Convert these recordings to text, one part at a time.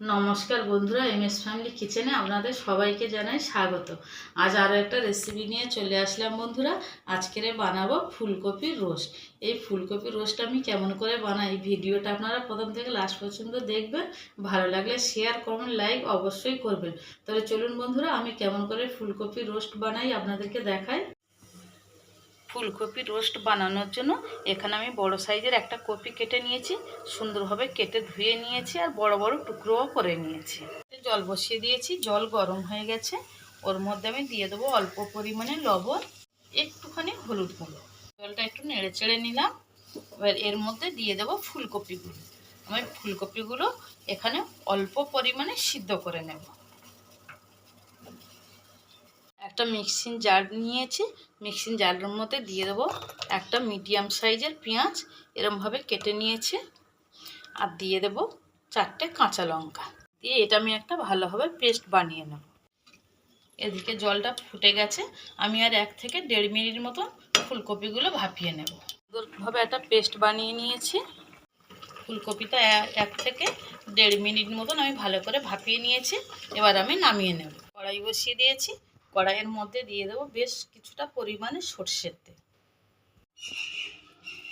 নমস্কার বন্ধুরা, M S family কিচেনে আপনাদের সবাইকে জানাই স্বাগত। আজ আরও একটা রেসিপি নিয়ে চলে আসলাম বন্ধুরা। আজকের বানাবো ফুলকপির রোস্ট। এই ফুলকপির রোস্ট আমি কেমন করে বানাই ভিডিওটা আপনারা প্রথম থেকে লাস্ট পর্যন্ত দেখবেন। ভালো লাগলে শেয়ার করবেন লাইক অবশ্যই করবেন। তাহলে চলুন বন্ধুরা, আমি কেমন করে ফুলকপির রোস্ট বানাই আপনাদেরকে দেখাই। ফুলকপি রোস্ট বানানোর জন্য এখানে আমি বড় সাইজের একটা কপি কেটে নিয়েছি, সুন্দরভাবে কেটে ধুয়ে নিয়েছি আর বড় বড় টুকরোও করে নিয়েছি। জল বসিয়ে দিয়েছি, জল গরম হয়ে গেছে। ওর মধ্যে আমি দিয়ে দেবো অল্প পরিমাণে লবণ, একটুখানি হলুদ গুঁড়ো। জলটা একটু নেড়ে চেড়ে নিলাম। এবার এর মধ্যে দিয়ে দেবো ফুলকপিগুলো। আমি ফুলকপিগুলো এখানে অল্প পরিমাণে সিদ্ধ করে নেব। একটা মিক্সিং জার নিয়েছি। মিক্সিং জারের মধ্যে দিয়ে দেবো একটা মিডিয়াম সাইজের পেঁয়াজ এরমভাবে কেটে নিয়েছি। আর দিয়ে দেবো চারটে কাঁচা লঙ্কা। দিয়ে এটা আমি একটা ভালোভাবে পেস্ট বানিয়ে নেব। এদিকে জলটা ফুটে গেছে। আমি আর এক থেকে দেড় মিনিট মতো ফুলকপিগুলো ভাপিয়ে নেব। সুন্দরভাবে একটা পেস্ট বানিয়ে নিয়েছি। ফুলকপিটা এক থেকে দেড় মিনিট মতন আমি ভালো করে ভাপিয়ে নিয়েছি। এবার আমি নামিয়ে নেব। কড়াই বসিয়ে দিয়েছি। কড়াইয়ের মধ্যে দিয়ে দেবো বেশ কিছুটা পরিমাণে সর্ষের তেল।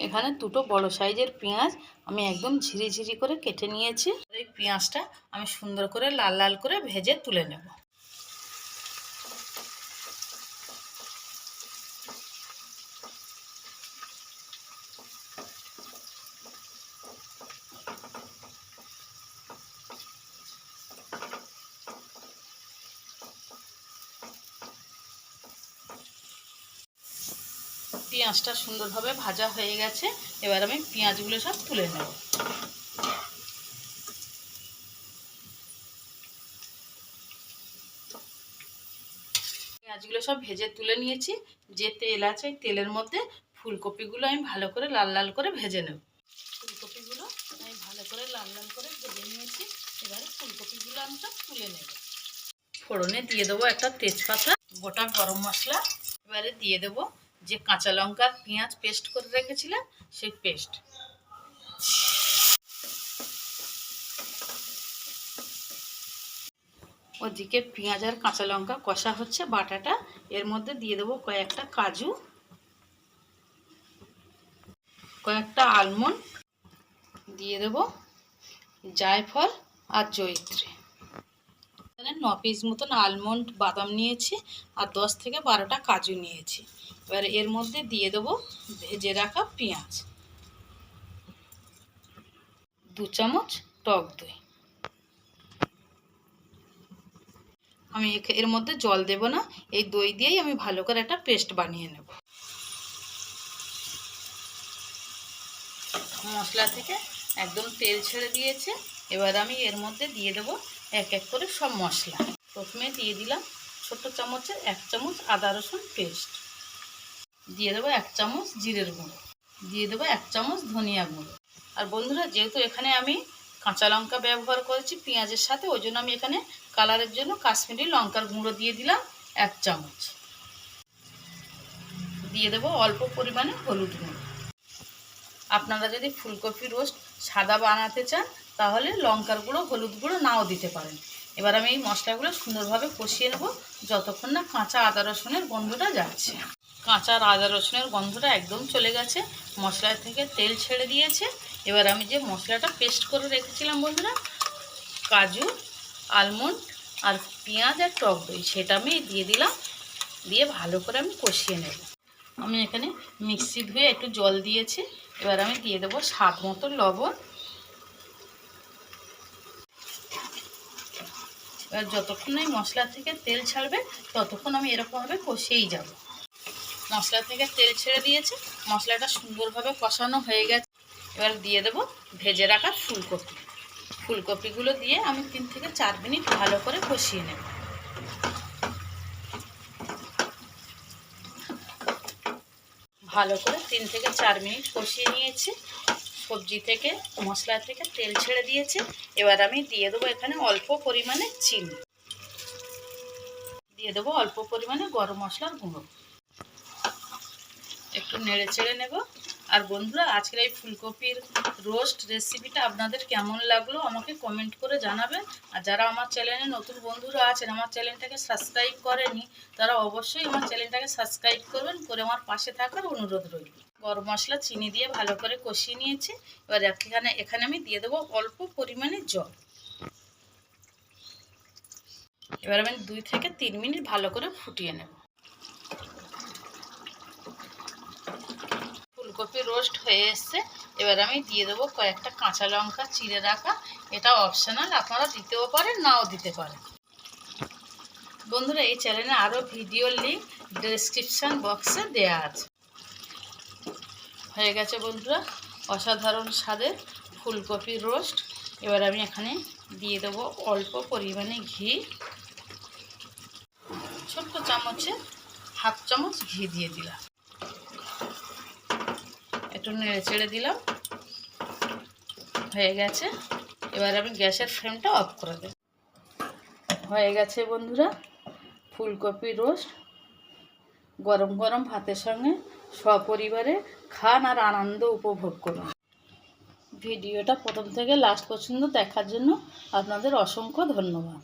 এখানে দুটো বড় সাইজের পেঁয়াজ আমি একদম ঝিরিঝিরি ঝিরি করে কেটে নিয়েছি। এই পেঁয়াজটা আমি সুন্দর করে লাল লাল করে ভেজে তুলে নেব। পেঁয়াজটা সুন্দরভাবে ভাজা হয়ে গেছে। এবার আমি পেঁয়াজগুলো সব তুলে নেব। পেঁয়াজগুলো সব ভেজে তুলে নিয়েছি। যে তেল আছে তেলের মধ্যে ফুলকপিগুলো আমি ভালো করে লাল লাল করে ভেজে নেব। ফুলকপিগুলো আমি ভালো করে লাল লাল করে ভেজে নিয়েছি। এবারে ফুলকপিগুলো আমি সব তুলে নেব। ফোড়নে দিয়ে দেবো একটা তেজপাতা, গোটা গরম মশলা। এবারে দিয়ে দেবো যে কাঁচা লঙ্কা, পেঁয়াজ পেস্ট করে রেখেছিলাম, সেই পেস্ট ওদিকে পেঁয়াজ আর কাঁচা লঙ্কা কষা হচ্ছে, বাটাটা। এর মধ্যে দিয়ে দেবো কয়েকটা কাজু, কয়েকটা আলমন্ড দিয়ে দেবো জায়ফল আর জয়িত্রী। এখানে ন পিস মতন আলমন্ড বাদাম নিয়েছি আর দশ থেকে বারোটা কাজু নিয়েছি। এবার এর মধ্যে দিয়ে দেবো ভেজে রাখা পেঁয়াজ। দু চামচ টক দই। আমি এর মধ্যে জল দেব না, এই দই দিয়েই আমি ভালো করে একটা পেস্ট বানিয়ে নেব। মশলা থেকে একদম তেল ছেড়ে দিয়েছে। এবার আমি এর মধ্যে দিয়ে দেবো এক এক করে সব মশলা। প্রথমে দিয়ে দিলাম ছোট চামচের এক চামচ আদা রসুন পেস্ট। দিয়ে দেবো এক চামচ জিরের গুঁড়ো। দিয়ে দেবো এক চামচ ধনিয়া গুঁড়ো। আর বন্ধুরা, যেহেতু এখানে আমি কাঁচা লঙ্কা ব্যবহার করেছি পেঁয়াজের সাথে, ওই জন্য আমি এখানে কালারের জন্য কাশ্মীরি লঙ্কার গুঁড়ো দিয়ে দিলাম এক চামচ। দিয়ে দেবো অল্প পরিমাণে হলুদ গুঁড়ো। আপনারা যদি ফুলকপি রোস্ট সাদা বানাতে চান তাহলে লঙ্কার গুঁড়ো, হলুদ গুঁড়ো নাও দিতে পারেন। এবার আমি এই মশলাগুলো সুন্দরভাবে কষিয়ে নেব, যতক্ষণ না কাঁচা আদা রসুনের গন্ধটা যাচ্ছে। কাঁচা আদা রসুনের গন্ধটা একদম চলে গেছে, মশলা থেকে তেল ছেড়ে দিয়েছে। এবার আমি যে মশলাটা পেস্ট করে রেখেছিলাম বন্ধুরা, কাজু, আলমন্ড আর পেঁয়াজ আর টক দই, সেটা আমি দিয়ে দিলাম, দিয়ে ভালো করে আমি কষিয়ে নেব। আমি এখানে মিক্সি ধুয়ে একটু জল দিয়েছি, এবার আমি দিয়ে দেবো স্বাদ মতো লবণ। এবার যতক্ষণ এই মশলা থেকে তেল ছাড়বে, ততক্ষণ আমি এরকমভাবে কষিয়েই যাব। মশলা থেকে তেল ছেড়ে দিয়েছে, মশলাটা সুন্দরভাবে কষানো হয়ে গেছে। এবার দিয়ে দেবো ভেজে রাখা ফুলকপি। ফুলকপিগুলো দিয়ে আমি তিন থেকে চার মিনিট ভালো করে কষিয়ে নেব। ভালো করে তিন থেকে চার মিনিট কষিয়ে নিয়েছি। সবজি থেকে, মশলা থেকে তেল ছেড়ে দিয়েছে। এবার আমি দিয়ে দেবো এখানে অল্প পরিমাণে চিনি। দিয়ে দেবো অল্প পরিমাণে গরম মশলার গুঁড়ো। একটু নেড়ে চেড়ে নেব। আর বন্ধুরা, আজকের এই ফুলকপির রোস্ট রেসিপিটা আপনাদের কেমন লাগল আমাকে কমেন্ট করে জানাবেন। আর যারা আমার চ্যানেলে নতুন বন্ধুরা আছেন, আমার চ্যানেলটাকে সাবস্ক্রাইব করেনি, তারা অবশ্যই আমার চ্যানেলটাকে সাবস্ক্রাইব করবেন, করে আমার পাশে থাকার অনুরোধ রইল। গরম মশলা, চিনি দিয়ে ভালো করে কষিয়ে নিয়েছি। এবার এখানে এখানে আমি দিয়ে দেবো অল্প পরিমাণে জল। এবার আমি দুই থেকে তিন মিনিট ভালো করে ফুটিয়ে নেব। ফুলকপি রোস্ট হয়ে এসছে। এবার আমি দিয়ে দেবো কয়েকটা কাঁচা লঙ্কা চিড়ে রাখা। এটা অপশনাল, আপনারা দিতেও পারেন, নাও দিতে পারেন। বন্ধুরা, এই চ্যানেলে আরও ভিডিও লিঙ্ক ডেসক্রিপশান বক্সে দেওয়া আছে। হয়ে গেছে বন্ধুরা, অসাধারণ স্বাদের ফুলকপি রোস্ট। এবার আমি এখানে দিয়ে দেবো অল্প পরিমাণে ঘি। ছোট্ট চামচে হাফ চামচ ঘি দিয়ে দিলাম। একটু নেড়ে চেড়ে দিলাম। হয়ে গেছে। এবার আমি গ্যাসের ফ্লেমটা অফ করে দেব। হয়ে গেছে বন্ধুরা, ফুলকপি রোস্ট। গরম গরম ভাতের সঙ্গে সপরিবারে খান আর আনন্দ উপভোগ করুন। ভিডিওটা প্রথম থেকে লাস্ট পর্যন্ত দেখার জন্য আপনাদের অসংখ্য ধন্যবাদ।